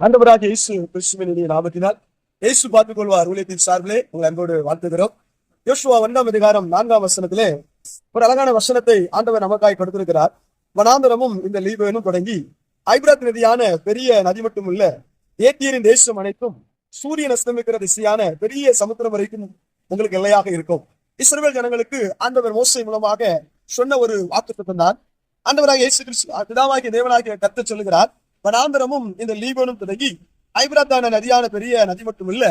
ஆண்டவராக இயேசு கிறிஸ்துவின் இனிய நாமத்தினால் இயேசு பார்த்துக் கொள்வார் ஊழியத்தின் சார்பிலே உங்களை அன்போடு வாழ்த்துகிறோம். யோசுவா ஒன்றாம் அதிகாரம் நான்காம் வசனத்திலே ஒரு அழகான வசனத்தை ஆண்டவர் நமக்காய் கொடுத்திருக்கிறார். வனாந்தரமும் இந்த லீபனும் தொடங்கி ஐப்ராத் நதியான பெரிய நதி மட்டும் இல்ல ஏத்தியரின் தேசம் அனைத்தும் சூரியன் அஸ்தமிக்கிற திசையான பெரிய சமுத்திரம் வரைக்கும் உங்களுக்கு எல்லையாக இருக்கும். இஸ்ரேல் ஜனங்களுக்கு ஆண்டவர் மோசை மூலமாக சொன்ன ஒரு வாக்கு தான் ஆண்டவராக இயேசு கிறிஸ்து பிதாவாகிய தேவனாகிய கத்த சொல்லுகிறார் வனாந்தரமும் இந்த லீபனும் தொடங்கி ஐபிராத்தான நதியான பெரிய நதி மட்டுமல்ல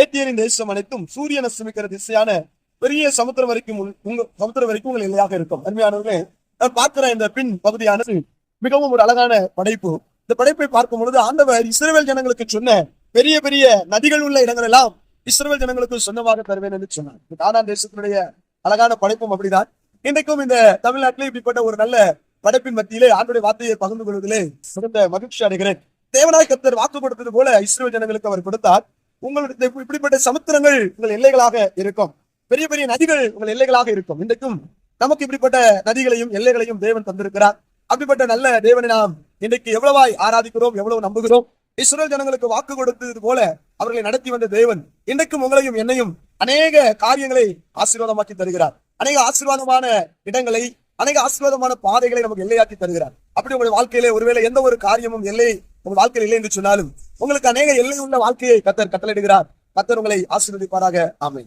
ஏத்தியரின் தேசம் அனைத்தும் சூரியன் அஸ்தமிக்கிற திசையான பெரிய சமுத்திரம் வரைக்கும் உங்க சமுத்திரம் வரைக்கும் உங்கள் எல்லையாக இருக்கும். அருமையானவர்களே நான் பார்க்கிற இந்த பின் பகுதியானது மிகவும் ஒரு அழகான படைப்பு. இந்த படைப்பை பார்க்கும் பொழுது ஆண்டவர் இஸ்ரேல் ஜனங்களுக்கு சொன்ன பெரிய பெரிய நதிகள் உள்ள இடங்கள் எல்லாம் இஸ்ரேல் ஜனங்களுக்கு சொந்தமாக தருவேன் என்று சொன்னார். இந்த தேசத்தினுடைய அழகான படைப்பும் அப்படிதான். இன்றைக்கும் இந்த தமிழ்நாட்டிலே இப்படிப்பட்ட ஒரு நல்ல படைப்பின் மத்தியிலே ஆண்டுடைய வார்த்தையை பகிர்ந்து கொள்வதிலே சிறந்த மகிழ்ச்சி அடைகிறேன். தேவனாய் கத்தர் வாக்கு கொடுத்தது போல இஸ்ரோ ஜனங்களுக்கு அவர் கொடுத்தார். உங்களுடைய இப்படிப்பட்ட சமுத்திரங்கள் உங்கள் எல்லைகளாக இருக்கும். பெரிய பெரிய நதிகள் உங்கள் எல்லைகளாக இருக்கும். இன்றைக்கும் நமக்கு இப்படிப்பட்ட நதிகளையும் எல்லைகளையும் தேவன் தந்திருக்கிறார். அப்படிப்பட்ட நல்ல தேவனை நாம் இன்றைக்கு எவ்வளவாய் ஆராதிக்கிறோம் எவ்வளவு நம்புகிறோம்? இஸ்ரேல் ஜனங்களுக்கு வாக்கு கொடுத்தது போல அவர்களை நடத்தி வந்த தேவன் இன்றைக்கும் உங்களையும் என்னையும் அநேக காரியங்களை ஆசீர்வாதமாக்கி தருகிறார். அநேக ஆசீர்வாதமான இடங்களை அநேக ஆசீர்வாதமான பாதைகளை நமக்கு எல்லையாக்கி தருகிறார். அப்படி உங்களுடைய வாழ்க்கையிலே ஒருவேளை எந்த ஒரு காரியமும் எல்லை உங்க வாழ்க்கையில் இல்லை என்று சொன்னாலும் உங்களுக்கு அநேக எல்லை உள்ள வாழ்க்கையை கத்தர் கட்டளையிடுகிறார். கத்தர் உங்களை ஆசீர்வதிப்பாராக. ஆமை